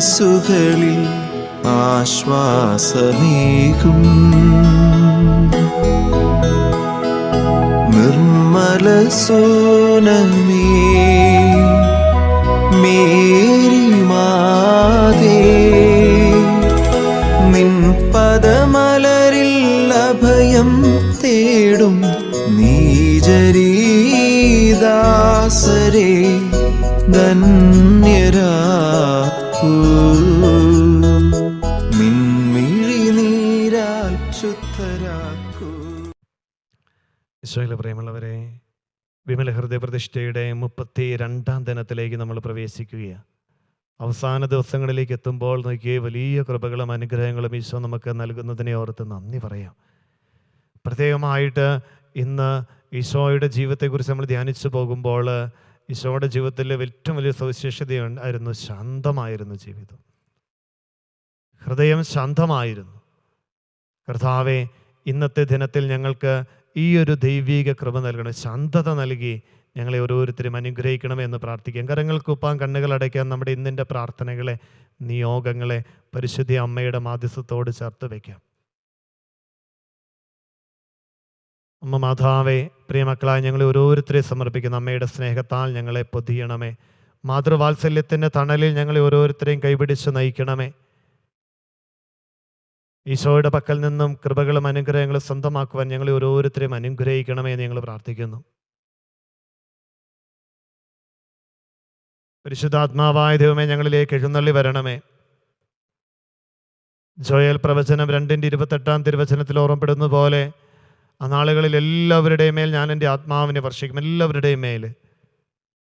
മനസ്സുകളിൽ ആശ്വാസമേകും. നിർമ്മല സോനമേ ഈശോയിലെ പ്രിയമുള്ളവരെ വിമല ഹൃദയപ്രതിഷ്ഠയുടെ മുപ്പത്തി രണ്ടാം ദിനത്തിലേക്ക് നമ്മൾ പ്രവേശിക്കുകയാണ്. അവസാന ദിവസങ്ങളിലേക്ക് എത്തുമ്പോൾ നോക്കിയേ വലിയ കൃപകളും അനുഗ്രഹങ്ങളും ഈശോ നമുക്ക് നൽകുന്നതിനെ ഓർത്ത് നന്ദി പറയാം. പ്രത്യേകമായിട്ട് ഇന്ന് ഈശോയുടെ ജീവിതത്തെക്കുറിച്ച് നമ്മൾ ധ്യാനിച്ചു പോകുമ്പോൾ ഈശോയുടെ ജീവിതത്തിലെ ഏറ്റവും വലിയ സവിശേഷത ആയിരുന്നു ശാന്തമായിരുന്നു ജീവിതം. ഹൃദയം ശാന്തമായിരുന്നു. കർത്താവെ ഇന്നത്തെ ദിനത്തിൽ ഞങ്ങൾക്ക് ഈ ഒരു ദൈവീക കൃപ നൽകണം. ശാന്തത നൽകി ഞങ്ങളെ ഓരോരുത്തരും അനുഗ്രഹിക്കണമേ എന്ന് പ്രാർത്ഥിക്കാം. കണ്ണുകൾ അടയ്ക്കാൻ നമ്മുടെ ഇന്നിന്റെ പ്രാർത്ഥനകളെ നിയോഗങ്ങളെ പരിശുദ്ധി അമ്മയുടെ മാധ്യസ്ഥത്തോട് ചേർത്ത് വയ്ക്കാം. അമ്മ മാതാവേ പ്രിയമക്കളായ ഞങ്ങളെ ഓരോരുത്തരെ സമർപ്പിക്കുന്ന അമ്മയുടെ സ്നേഹത്താൽ ഞങ്ങളെ പൊതിയണമേ. മാതൃവാത്സല്യത്തിന്റെ തണലിൽ ഞങ്ങളെ ഓരോരുത്തരെയും കൈപിടിച്ച് നയിക്കണമേ. ഈശോയുടെ പക്കൽ നിന്നും കൃപകളും അനുഗ്രഹങ്ങളും സ്വന്തമാക്കുവാൻ ഞങ്ങളെ ഓരോരുത്തരെയും അനുഗ്രഹിക്കണമേ എന്ന് ഞങ്ങൾ പ്രാർത്ഥിക്കുന്നു. പരിശുദ്ധാത്മാവായ ദൈവമേ ഞങ്ങളിലേക്ക് എഴുന്നള്ളി വരണമേ. ജോയൽ പ്രവചനം രണ്ടിന്റെ ഇരുപത്തെട്ടാം തിരുവചനത്തിൽ ഓർമ്മപ്പെടുന്ന പോലെ ആ നാളുകളിൽ എല്ലാവരുടെയും മേൽ ഞാൻ എന്റെ ആത്മാവിനെ വർഷിക്കും. എല്ലാവരുടെയും മേൽ.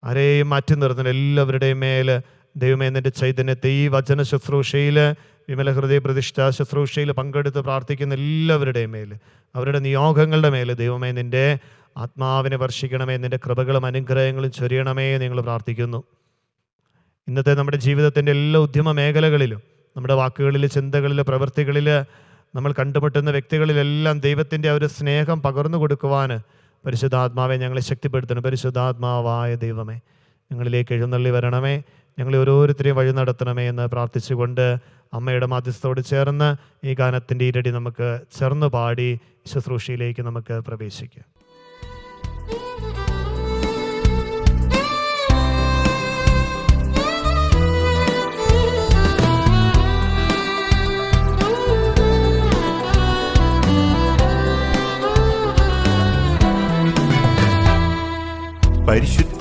ആരെയും മാറ്റി നിർത്തുന്ന എല്ലാവരുടെയും മേൽ ദൈവമേ നിന്റെ ചൈതന്യത്തെ ഈ വചന ശുശ്രൂഷയിൽ വിമല ഹൃദയ പ്രതിഷ്ഠ ശുശ്രൂഷയിൽ പങ്കെടുത്ത് പ്രാർത്ഥിക്കുന്ന എല്ലാവരുടെയും മേൽ അവരുടെ നിയോഗങ്ങളുടെ മേൽ ദൈവമേ നിന്റെ ആത്മാവിനെ വർഷിക്കണമേ നിന്റെ കൃപകളും അനുഗ്രഹങ്ങളും ചൊരിയണമേ നിങ്ങൾ പ്രാർത്ഥിക്കുന്നു. ഇന്നത്തെ നമ്മുടെ ജീവിതത്തിന്റെ എല്ലാ ഉദ്യമ മേഖലകളിലും നമ്മുടെ വാക്കുകളിൽ ചിന്തകളിൽ പ്രവൃത്തികളിൽ നമ്മൾ കണ്ടുമുട്ടുന്ന വ്യക്തികളിലെല്ലാം ദൈവത്തിന്റെ ഒരു സ്നേഹം പകർന്നു കൊടുക്കുവാൻ പരിശുദ്ധാത്മാവെ ഞങ്ങളെ ശക്തിപ്പെടുത്തണം. പരിശുദ്ധാത്മാവായ ദൈവമേ ഞങ്ങളിലേക്ക് എഴുന്നള്ളി വരണമേ. ഞങ്ങളെ ഓരോരുത്തരെയും വഴി നടത്തണമേ എന്ന് പ്രാർത്ഥിച്ചുകൊണ്ട് അമ്മയുടെ മാധ്യസ്ഥത്തോട് ചേർന്ന് ഈ ഗാനത്തിന്റെ ഇരടി നമുക്ക് ചേർന്ന് പാടി ശുശ്രൂഷയിലേക്ക് നമുക്ക് പ്രവേശിക്കാം.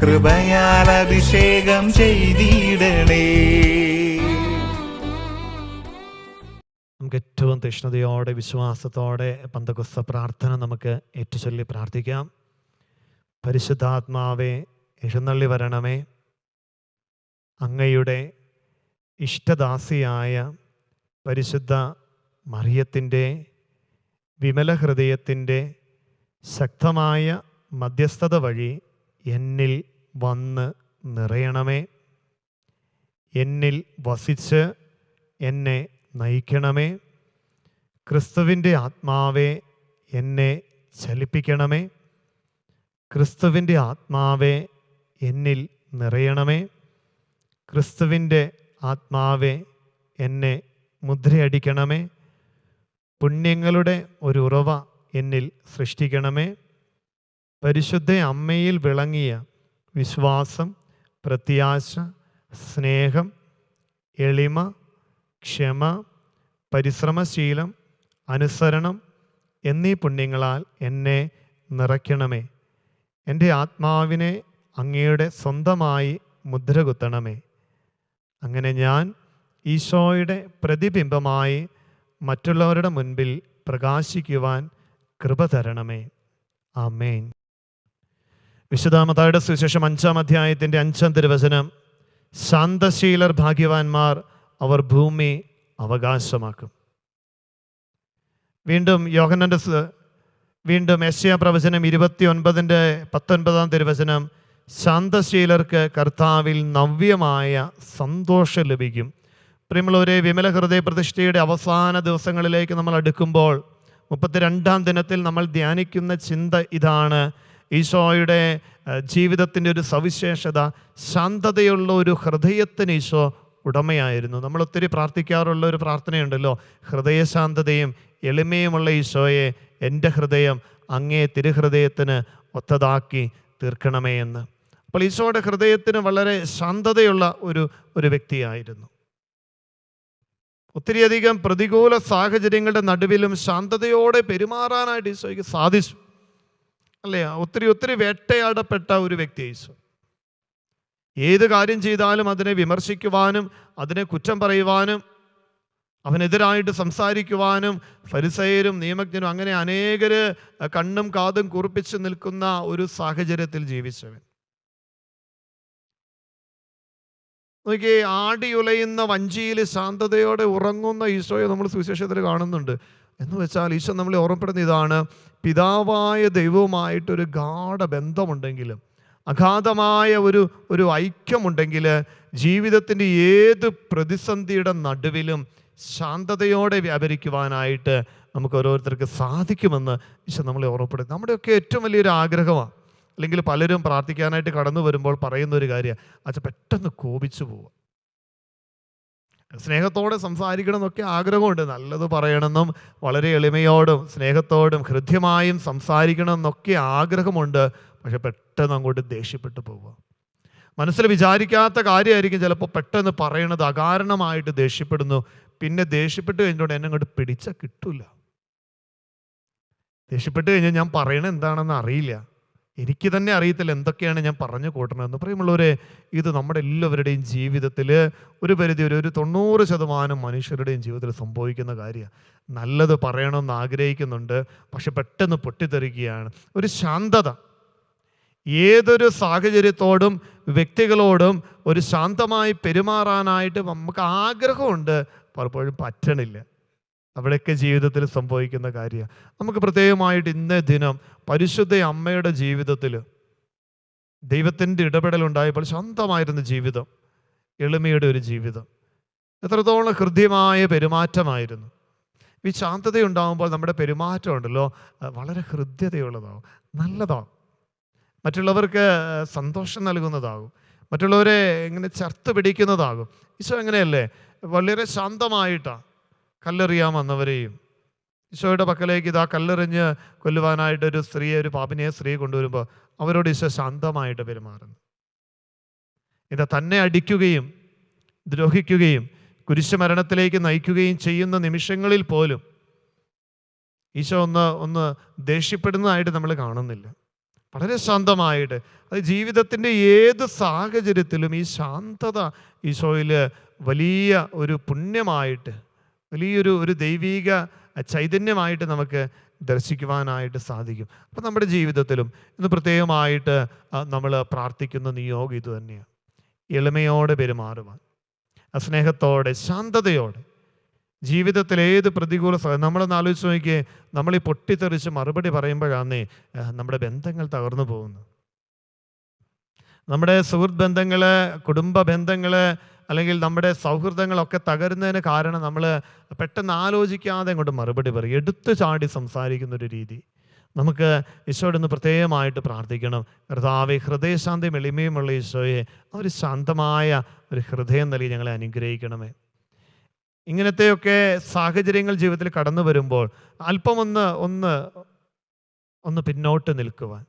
കൃപയാൽ അഭിഷേകം ചെയ്തിടണേ. ഏറ്റവും തീഷ്ണതയോടെ വിശ്വാസത്തോടെ പന്തകുസ്ത പ്രാർത്ഥന നമുക്ക് ഏറ്റുചൊല്ലി പ്രാർത്ഥിക്കാം. പരിശുദ്ധാത്മാവെ എഴുന്നള്ളി വരണമേ. അങ്ങയുടെ ഇഷ്ടദാസിയായ പരിശുദ്ധ മറിയത്തിന്റെ വിമല ഹൃദയത്തിന്റെ ശക്തമായ മധ്യസ്ഥത വഴി എന്നിൽ വന്ന് നിറയണമേ. എന്നിൽ വസിച്ച് എന്നെ നയിക്കണമേ. ക്രിസ്തുവിന്റെ ആത്മാവെ എന്നെ ചലിപ്പിക്കണമേ. ക്രിസ്തുവിന്റെ ആത്മാവെ എന്നിൽ നിറയണമേ. ക്രിസ്തുവിന്റെ ആത്മാവെ എന്നെ മുദ്രയടിക്കണമേ. പുണ്യങ്ങളുടെ ഒരു ഉറവ എന്നിൽ സൃഷ്ടിക്കണമേ. പരിശുദ്ധ അമ്മയിൽ വിളങ്ങിയ വിശ്വാസം പ്രത്യാശ സ്നേഹം എളിമ ക്ഷമ പരിശ്രമശീലം അനുസരണം എന്നീ പുണ്യങ്ങളാൽ എന്നെ നിറയ്ക്കണമേ. എന്റെ ആത്മാവിനെ അങ്ങയുടെ സ്വന്തമായി മുദ്രകുത്തണമേ. അങ്ങനെ ഞാൻ ഈശോയുടെ പ്രതിബിംബമായി മറ്റുള്ളവരുടെ മുൻപിൽ പ്രകാശിക്കുവാൻ കൃപ തരണമേ. ആമേൻ. വിശുദ്ധാമതായുടെ സുവിശേഷം അഞ്ചാം അധ്യായത്തിന്റെ അഞ്ചാം തിരുവചനം ശാന്തശീലർ ഭാഗ്യവാന്മാർ അവർ ഭൂമി അവകാശമാക്കും. വീണ്ടും യോഹനന്റെ വീണ്ടും യശ്യ പ്രവചനം ഇരുപത്തി ഒൻപതിന്റെ പത്തൊൻപതാം തിരുവചനം ശാന്തശീലർക്ക് കർത്താവിൽ നവ്യമായ സന്തോഷം ലഭിക്കും. പ്രിയമുള്ളവരെ വിമല ഹൃദയ പ്രതിഷ്ഠയുടെ അവസാന ദിവസങ്ങളിലേക്ക് നമ്മൾ അടുക്കുമ്പോൾ മുപ്പത്തിരണ്ടാം ദിനത്തിൽ നമ്മൾ ധ്യാനിക്കുന്ന ചിന്ത ഇതാണ് ഈശോയുടെ ജീവിതത്തിന്റെ ഒരു സവിശേഷത ശാന്തതയുള്ള ഒരു ഹൃദയത്തിന് ഈശോ ഉടമയായിരുന്നു. നമ്മൾ ഒത്തിരി പ്രാർത്ഥിക്കാറുള്ള ഒരു പ്രാർത്ഥനയുണ്ടല്ലോ. ഹൃദയശാന്തതയും എളിമയുമുള്ള ഈശോയെ എന്റെ ഹൃദയം അങ്ങേ തിരുഹൃദയത്തിന് ഒത്തതാക്കി തീർക്കണമേ എന്ന്. അപ്പോൾ ഈശോയുടെ ഹൃദയത്തിന് വളരെ ശാന്തതയുള്ള ഒരു ഒരു വ്യക്തിയായിരുന്നു. ഒത്തിരിയധികം പ്രതികൂല സാഹചര്യങ്ങളുടെ നടുവിലും ശാന്തതയോടെ പെരുമാറാനായിട്ട് ഈശോയ്ക്ക് സാധിച്ചു. അല്ലേ? ഒത്തിരി ഒത്തിരി വേട്ടയാടപ്പെട്ട ഒരു വ്യക്തി ഈശോ ഏത് കാര്യം ചെയ്താലും അതിനെ വിമർശിക്കുവാനും അതിനെ കുറ്റം പറയുവാനും അവനെതിരായിട്ട് സംസാരിക്കുവാനും ഫരിസയരും നിയമജ്ഞനും അങ്ങനെ അനേകര് കണ്ണും കാതും കുറിപ്പിച്ച് നിൽക്കുന്ന ഒരു സാഹചര്യത്തിൽ ജീവിച്ചവൻ. നോക്കിയേ ആടിയുലയുന്ന വഞ്ചിയിൽ ശാന്തതയോടെ ഉറങ്ങുന്ന ഈശോയെ നമ്മൾ സുവിശേഷത്തിൽ കാണുന്നുണ്ട്. എന്ന് വെച്ചാൽ ഈശോ നമ്മളെ ഓർമ്മപ്പെടുന്ന ഇതാണ് പിതാവായ ദൈവവുമായിട്ടൊരു ഗാഠ ബന്ധമുണ്ടെങ്കിലും അഗാധമായ ഒരു ഒരു ഐക്യമുണ്ടെങ്കിൽ ജീവിതത്തിന്റെ ഏത് പ്രതിസന്ധിയുടെ നടുവിലും ശാന്തതയോടെ വ്യാപരിക്കുവാനായിട്ട് നമുക്ക് ഓരോരുത്തർക്ക് സാധിക്കുമെന്ന് ഈശോ നമ്മളെ ഓർമ്മപ്പെടുത്തും നമ്മുടെയൊക്കെ ഏറ്റവും വലിയൊരു ആഗ്രഹമാണ്. അല്ലെങ്കിൽ പലരും പ്രാർത്ഥിക്കാനായിട്ട് കടന്നു വരുമ്പോൾ പറയുന്ന ഒരു കാര്യം അച്ഛൻ പെട്ടെന്ന് കോപിച്ചു പോവുക സ്നേഹത്തോടെ സംസാരിക്കണം എന്നൊക്കെ ആഗ്രഹമുണ്ട്. നല്ലത് പറയണമെന്നും വളരെ എളിമയോടും സ്നേഹത്തോടും ഹൃദ്യമായും സംസാരിക്കണം എന്നൊക്കെ ആഗ്രഹമുണ്ട്. പക്ഷെ പെട്ടെന്ന് അങ്ങോട്ട് ദേഷ്യപ്പെട്ടു പോവുക മനസ്സിൽ വിചാരിക്കാത്ത കാര്യമായിരിക്കും ചിലപ്പോൾ പെട്ടെന്ന് പറയണത് അകാരണമായിട്ട് ദേഷ്യപ്പെടുന്നു. പിന്നെ ദേഷ്യപ്പെട്ട് കഴിഞ്ഞോണ്ട് എന്നെ അങ്ങോട്ട് പിടിച്ചാൽ കിട്ടൂല. ദേഷ്യപ്പെട്ട് കഴിഞ്ഞാൽ ഞാൻ പറയണത് എന്താണെന്ന് അറിയില്ല. എനിക്ക് തന്നെ അറിയത്തില്ല എന്തൊക്കെയാണ് ഞാൻ പറഞ്ഞു കൂട്ടണമെന്ന് പ്രിയമുള്ളവരെ ഇത് നമ്മുടെ എല്ലാവരുടെയും ജീവിതത്തിൽ ഒരു പരിധി ഒരു ഒരു തൊണ്ണൂറ് ശതമാനം മനുഷ്യരുടെയും ജീവിതത്തിൽ സംഭവിക്കുന്ന കാര്യമാണ്. നല്ലത് പറയണമെന്ന് ആഗ്രഹിക്കുന്നുണ്ട് പക്ഷെ പെട്ടെന്ന് പൊട്ടിത്തെറിക്കുകയാണ്. ഒരു ശാന്തത. ഏതൊരു സാഹചര്യത്തോടും വ്യക്തികളോടും ഒരു ശാന്തമായി പെരുമാറാനായിട്ട് നമുക്ക് ആഗ്രഹമുണ്ട്. പലപ്പോഴും പറ്റണില്ല. അവിടെയൊക്കെ ജീവിതത്തിൽ സംഭവിക്കുന്ന കാര്യമാണ്. നമുക്ക് പ്രത്യേകമായിട്ട് ഇന്നേ ദിനം പരിശുദ്ധ അമ്മയുടെ ജീവിതത്തിൽ ദൈവത്തിന്റെ ഇടപെടൽ ഉണ്ടായപ്പോൾ ശാന്തമായിരുന്ന ജീവിതം എളിമയുടെ ഒരു ജീവിതം. എത്രത്തോളം ഹൃദ്യമായ പെരുമാറ്റമായിരുന്നു. ഈ ശാന്തതയുണ്ടാകുമ്പോൾ നമ്മുടെ പെരുമാറ്റം ഉണ്ടല്ലോ വളരെ ഹൃദ്യതയുള്ളതാവും നല്ലതാവും. മറ്റുള്ളവർക്ക് സന്തോഷം നൽകുന്നതാകും മറ്റുള്ളവരെ ഇങ്ങനെ ചർത്ത് പിടിക്കുന്നതാകും. ഈശോ എങ്ങനെയല്ലേ? വളരെ ശാന്തമായിട്ടാണ്. കല്ലെറിയാൻ വന്നവരെയും. ഈശോയുടെ പക്കലേക്ക് ഇതാ കല്ലെറിഞ്ഞ് കൊല്ലുവാനായിട്ട് ഒരു സ്ത്രീയെ ഒരു പാപിനിയെ സ്ത്രീ കൊണ്ടുവരുമ്പോൾ അവരോട് ഈശോ ശാന്തമായിട്ട് പെരുമാറുന്നു. ഇത് തന്നെ അടിക്കുകയും ദ്രോഹിക്കുകയും കുരിശുമരണത്തിലേക്ക് നയിക്കുകയും ചെയ്യുന്ന നിമിഷങ്ങളിൽ പോലും ഈശോ ഒന്ന് ഒന്ന് ദേഷ്യപ്പെടുന്നതായിട്ട് നമ്മൾ കാണുന്നില്ല. വളരെ ശാന്തമായിട്ട്. അത് ജീവിതത്തിന്റെ ഏത് സാഹചര്യത്തിലും ഈ ശാന്തത ഈശോയിൽ വലിയ ഒരു പുണ്യമായിട്ട് വലിയൊരു ഒരു ദൈവീക ചൈതന്യമായിട്ട് നമുക്ക് ദർശിക്കുവാനായിട്ട് സാധിക്കും. അപ്പം നമ്മുടെ ജീവിതത്തിലും ഇന്ന് പ്രത്യേകമായിട്ട് നമ്മൾ പ്രാർത്ഥിക്കുന്ന നിയോഗം ഇത് തന്നെയാണ്. എളിമയോടെ പെരുമാറുവാൻ സ്നേഹത്തോടെ ശാന്തതയോടെ ജീവിതത്തിൽ ഏത് പ്രതികൂല നമ്മളൊന്ന് ആലോചിച്ച് നോക്കിയേ നമ്മൾ ഈ പൊട്ടിത്തെറിച്ച് മറുപടി പറയുമ്പോഴാന്നേ നമ്മുടെ ബന്ധങ്ങൾ തകർന്നു പോകുന്നു നമ്മുടെ സുഹൃത്ത് ബന്ധങ്ങൾ കുടുംബ ബന്ധങ്ങൾ അല്ലെങ്കിൽ നമ്മുടെ സൗഹൃദങ്ങളൊക്കെ തകരുന്നതിന് കാരണം നമ്മൾ പെട്ടെന്ന് ആലോചിക്കാതെ ഇങ്ങോട്ട് മറുപടി പറയും. എടുത്തു ചാടി സംസാരിക്കുന്ന ഒരു രീതി. നമുക്ക് ഈശോയുടെ ഒന്ന് പ്രത്യേകമായിട്ട് പ്രാർത്ഥിക്കണം. കർത്താവെ ഹൃദയശാന്തി എളിമയുമുള്ള ഈശോയെ ഒരു ശാന്തമായ ഒരു ഹൃദയം നൽകി ഞങ്ങളെ അനുഗ്രഹിക്കണമേ. ഇങ്ങനത്തെയൊക്കെ സാഹചര്യങ്ങൾ ജീവിതത്തിൽ കടന്നു വരുമ്പോൾ അല്പം ഒന്ന് ഒന്ന് ഒന്ന് പിന്നോട്ട് നിൽക്കുവാൻ.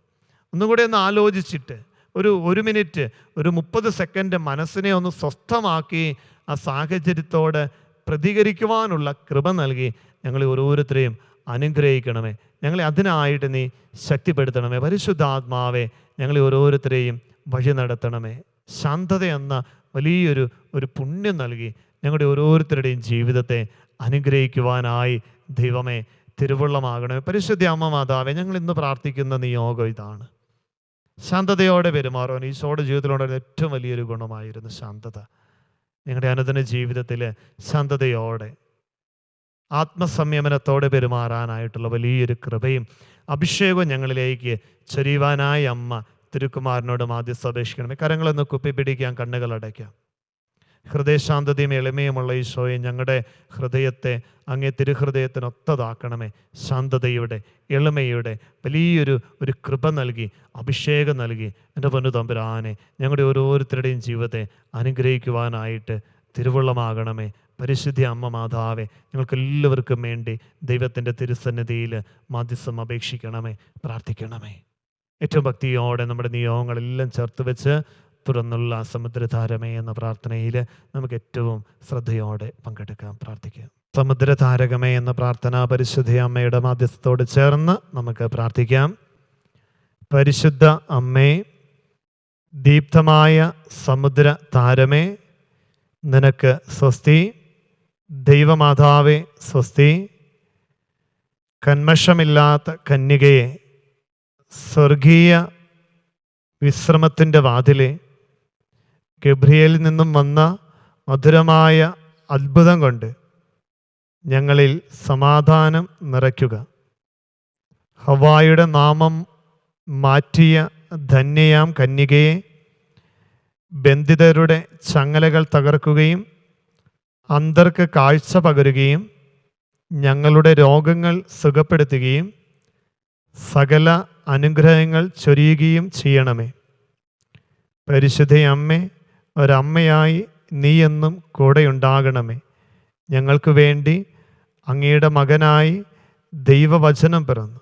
ഒന്നും കൂടെ ഒന്ന് ആലോചിച്ചിട്ട് ഒരു ഒരു മിനിറ്റ് ഒരു മുപ്പത് സെക്കൻഡ് മനസ്സിനെ ഒന്ന് സ്വസ്ഥമാക്കി ആ സാഹചര്യത്തോട് പ്രതികരിക്കുവാനുള്ള കൃപ നൽകി ഞങ്ങളെ ഓരോരുത്തരെയും അനുഗ്രഹിക്കണമേ. ഞങ്ങളെ അതിനായിട്ട് നീ ശക്തിപ്പെടുത്തണമേ. പരിശുദ്ധാത്മാവെ ഞങ്ങളെ ഓരോരുത്തരെയും വഴി നടത്തണമേ. ശാന്തത എന്ന വലിയൊരു ഒരു പുണ്യം നൽകി ഞങ്ങളുടെ ഓരോരുത്തരുടെയും ജീവിതത്തെ അനുഗ്രഹിക്കുവാനായി ദൈവമേ തിരുവുള്ളമാകണമേ. പരിശുദ്ധ അമ്മ മാതാവേ ഞങ്ങൾ ഇന്ന് പ്രാർത്ഥിക്കുന്ന നിയോഗം ഇതാണ്. ശാന്തതയോടെ പെരുമാറുവാൻ ഈശോയുടെ ജീവിതത്തിലുള്ള ഏറ്റവും വലിയൊരു ഗുണമായിരുന്നു ശാന്തത. നിങ്ങളുടെ അനുദിന ജീവിതത്തിൽ ശാന്തതയോടെ ആത്മസംയമനത്തോടെ പെരുമാറാനായിട്ടുള്ള വലിയൊരു കൃപയും അഭിഷേകവും ഞങ്ങളിലേക്ക് ചൊരിയുവാനായി അമ്മ തിരുക്കുമാരനോട് ആദ്യം അപേക്ഷിക്കണമേ കരങ്ങളൊന്ന് കുപ്പിപ്പിടിക്കാൻ കണ്ണുകൾ അടയ്ക്കാം. ഹൃദയശാന്തതയും എളിമയുമുള്ള ഈശോയെ ഞങ്ങളുടെ ഹൃദയത്തെ അങ്ങേ തിരുഹൃദയത്തിനൊത്തതാക്കണമേ ശാന്തതയുടെ എളിമയുടെ വലിയൊരു ഒരു കൃപ നൽകി അഭിഷേകം നൽകി എന്റെ പൊന്നു തമ്പുരാനെ. ഞങ്ങളുടെ ഓരോരുത്തരുടെയും ജീവിതത്തെ അനുഗ്രഹിക്കുവാനായിട്ട് തിരുവള്ളമാകണമേ. പരിശുദ്ധി അമ്മ മാതാവെ ഞങ്ങൾക്ക് എല്ലാവർക്കും വേണ്ടി ദൈവത്തിന്റെ തിരുസന്നിധിയിൽ മാധ്യസ്ഥം അപേക്ഷിക്കണമേ പ്രാർത്ഥിക്കണമേ. ഏറ്റവും ഭക്തിയോടെ നമ്മുടെ നിയോഗങ്ങളെല്ലാം ചേർത്ത് വെച്ച് തുറന്നുള്ള സമുദ്രധാരമേ എന്ന പ്രാർത്ഥനയിൽ നമുക്ക് ഏറ്റവും ശ്രദ്ധയോടെ പങ്കെടുക്കാം പ്രാർത്ഥിക്കാം. സമുദ്രധാരകമേ എന്ന പ്രാർത്ഥന പരിശുദ്ധ അമ്മയുടെ മാധ്യസ്ഥത്തോട് ചേർന്ന് നമുക്ക് പ്രാർത്ഥിക്കാം. പരിശുദ്ധ അമ്മേ ദീപ്തമായ സമുദ്ര താരമേ നിനക്ക് സ്വസ്തി. ദൈവമാതാവേ സ്വസ്തി. കന്മഷമില്ലാത്ത കന്യകയെ സ്വർഗീയ വിശ്രമത്തിന്റെ വാതിലെ ഗബ്രിയലിൽ നിന്നും വന്ന മധുരമായ അത്ഭുതം കൊണ്ട് ഞങ്ങളിൽ സമാധാനം നിറയ്ക്കുക. ഹവായുടെ നാമം മാറ്റിയ ധന്യയാം കന്യകയെ. ബന്ധിതരുടെ ചങ്ങലകൾ തകർക്കുകയും അന്തർക്ക് കാഴ്ച പകരുകയും ഞങ്ങളുടെ രോഗങ്ങൾ സുഖപ്പെടുത്തുകയും സകല അനുഗ്രഹങ്ങൾ ചൊരിയുകയും ചെയ്യണമേ. പരിശുദ്ധ അമ്മേ ഒരമ്മയായി നീയെന്നും കൂടെയുണ്ടാകണമേ. ഞങ്ങൾക്ക് വേണ്ടി അങ്ങയുടെ മകനായി ദൈവവചനം പിറന്നു.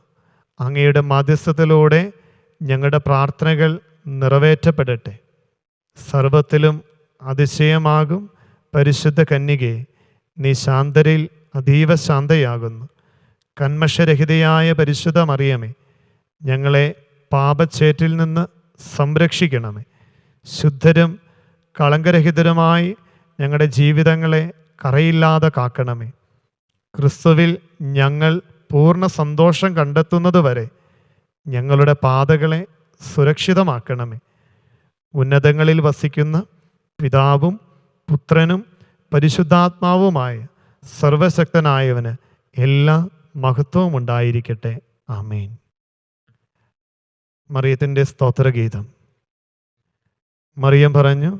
അങ്ങയുടെ മധ്യസ്ഥത്തിലൂടെ ഞങ്ങളുടെ പ്രാർത്ഥനകൾ നിറവേറ്റപ്പെടട്ടെ. സർവത്തിലും അതിശയമാകും പരിശുദ്ധ കന്യകയെ നീ ശാന്തരിൽ അതീവ ശാന്തയാകുന്നു. കന്മഷരഹിതയായ പരിശുദ്ധ മറിയമേ ഞങ്ങളെ പാപച്ചേറ്റിൽ നിന്ന് സംരക്ഷിക്കണമേ. ശുദ്ധരും കളങ്കരഹിതരുമായി ഞങ്ങളുടെ ജീവിതങ്ങളെ കറയില്ലാതെ കാക്കണമേ. ക്രിസ്തുവിൽ ഞങ്ങൾ പൂർണ സന്തോഷം കണ്ടെത്തുന്നത് വരെ ഞങ്ങളുടെ പാതകളെ സുരക്ഷിതമാക്കണമേ. ഉന്നതങ്ങളിൽ വസിക്കുന്ന പിതാവും പുത്രനും പരിശുദ്ധാത്മാവുമായ സർവശക്തനായവന് എല്ലാ മഹത്വവും ഉണ്ടായിരിക്കട്ടെ. ആമേൻ. മറിയത്തിന്റെ സ്തോത്രഗീതം. മറിയം പറഞ്ഞു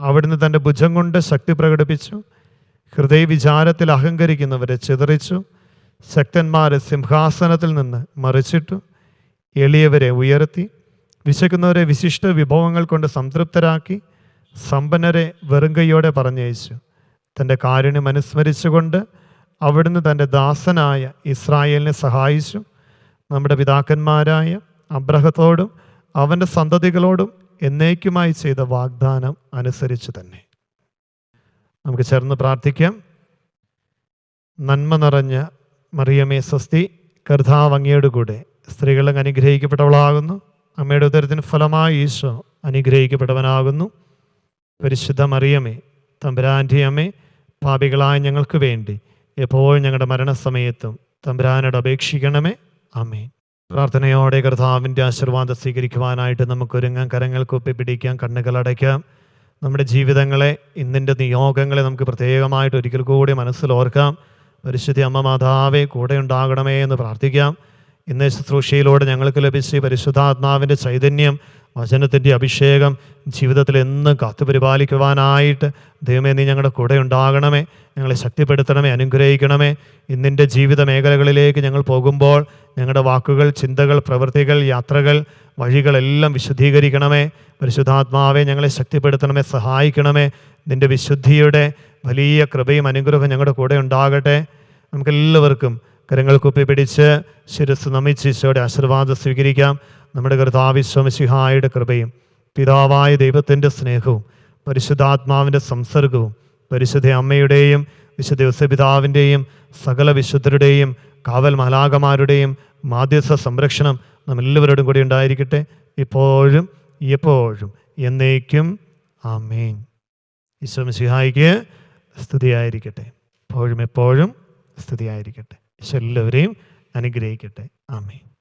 അവിടുന്ന് തന്റെ ഭുജം കൊണ്ട് ശക്തി പ്രകടിപ്പിച്ചു. ഹൃദയവിചാരത്തിൽ അഹങ്കരിക്കുന്നവരെ ചിതറിച്ചു. ശക്തന്മാരെ സിംഹാസനത്തിൽ നിന്ന് മറിച്ചിട്ടു. എളിയവരെ ഉയർത്തി. വിശക്കുന്നവരെ വിശിഷ്ട വിഭവങ്ങൾ കൊണ്ട് സംതൃപ്തരാക്കി. സമ്പന്നരെ വെറുങ്കയോടെ പറഞ്ഞയച്ചു. തന്റെ കാരുണ്യം അനുസ്മരിച്ചുകൊണ്ട് അവിടുന്ന് തന്റെ ദാസനായ ഇസ്രായേലിനെ സഹായിച്ചു. നമ്മുടെ പിതാക്കന്മാരായ അബ്രഹത്തോടും അവന്റെ സന്തതികളോടും എന്നേക്കുമായി ചെയ്ത വാഗ്ദാനം അനുസരിച്ച് തന്നെ. നമുക്ക് ചേർന്ന് പ്രാർത്ഥിക്കാം. നന്മ നിറഞ്ഞ മറിയമേ സ്വസ്തി കർത്താവ് കൂടെ സ്ത്രീകൾ അങ്ങ് അനുഗ്രഹിക്കപ്പെട്ടവളാകുന്നു. അമ്മയുടെ ഉദരത്തിന് ഫലമായി ഈശോ അനുഗ്രഹിക്കപ്പെട്ടവനാകുന്നു. പരിശുദ്ധ മറിയമേ തമ്പുരാന്റെ അമ്മേ പാപികളായ ഞങ്ങൾക്ക് വേണ്ടി എപ്പോഴും ഞങ്ങളുടെ മരണസമയത്തും തമ്പുരാനോട് അപേക്ഷിക്കണമേ. അമ്മേ പ്രാർത്ഥനയോടെ കർത്താവിന്റെ ആശീർവാദം സ്വീകരിക്കുവാനായിട്ട് നമുക്ക് ഒരുങ്ങാൻ കരങ്ങൾ കുപ്പി പിടിക്കാം കണ്ണുകളടയ്ക്കാം നമ്മുടെ ജീവിതങ്ങളെ ഇന്നിന്റെ നിയോഗങ്ങളെ നമുക്ക് പ്രത്യേകമായിട്ട് ഒരിക്കൽ കൂടി മനസ്സിൽ ഓർക്കാം. പരിശുദ്ധി അമ്മ മാതാവെ കൂടെ ഉണ്ടാകണമേ എന്ന് പ്രാർത്ഥിക്കാം. ഇന്ന് ശുശ്രൂഷയിലൂടെ ഞങ്ങൾക്ക് ലഭിച്ച പരിശുദ്ധാത്മാവിന്റെ ചൈതന്യം വചനത്തിന്റെ അഭിഷേകം ജീവിതത്തിൽ എന്നും കാത്തുപരിപാലിക്കുവാനായിട്ട് ദൈവമേ നീ ഞങ്ങളുടെ കൂടെ ഉണ്ടാകണമേ ഞങ്ങളെ ശക്തിപ്പെടുത്തണമേ അനുഗ്രഹിക്കണമേ. ഇന്നിന്റെ ജീവിത മേഖലകളിലേക്ക് ഞങ്ങൾ പോകുമ്പോൾ ഞങ്ങളുടെ വാക്കുകൾ ചിന്തകൾ പ്രവൃത്തികൾ യാത്രകൾ വഴികളെല്ലാം വിശുദ്ധീകരിക്കണമേ. പരിശുദ്ധാത്മാവെ ഞങ്ങളെ ശക്തിപ്പെടുത്തണമേ സഹായിക്കണമേ. നിന്റെ വിശുദ്ധിയുടെ വലിയ കൃപയും അനുഗ്രഹവും ഞങ്ങളുടെ കൂടെ ഉണ്ടാകട്ടെ. നമുക്കെല്ലാവർക്കും കരങ്ങൾ കുപ്പി പിടിച്ച് ശിരസ് നമിച്ച് ഈശോയുടെ ആശീർവാദം സ്വീകരിക്കാം. നമ്മുടെ കർത്താവിശ്വമസിഹായുടെ കൃപയും പിതാവായ ദൈവത്തിന്റെ സ്നേഹവും പരിശുദ്ധാത്മാവിന്റെ സംസർഗവും പരിശുദ്ധ അമ്മയുടെയും വിശുദ്ധ യോസപിതാവിന്റെയും സകല വിശുദ്ധരുടെയും കാവൽ മലാകമാരുടെയും മാധ്യസ്ഥ സംരക്ഷണം നാം എല്ലാവരോടും കൂടി ഉണ്ടായിരിക്കട്ടെ. ഇപ്പോഴും എപ്പോഴും എന്നേക്കും ആമേൻ. ഈശ്വമിസിഹായിക്ക് സ്തുതിയായിരിക്കട്ടെ. എപ്പോഴും എപ്പോഴും സ്തുതിയായിരിക്കട്ടെ. ഈശോ എല്ലാവരെയും അനുഗ്രഹിക്കട്ടെ. ആമേൻ.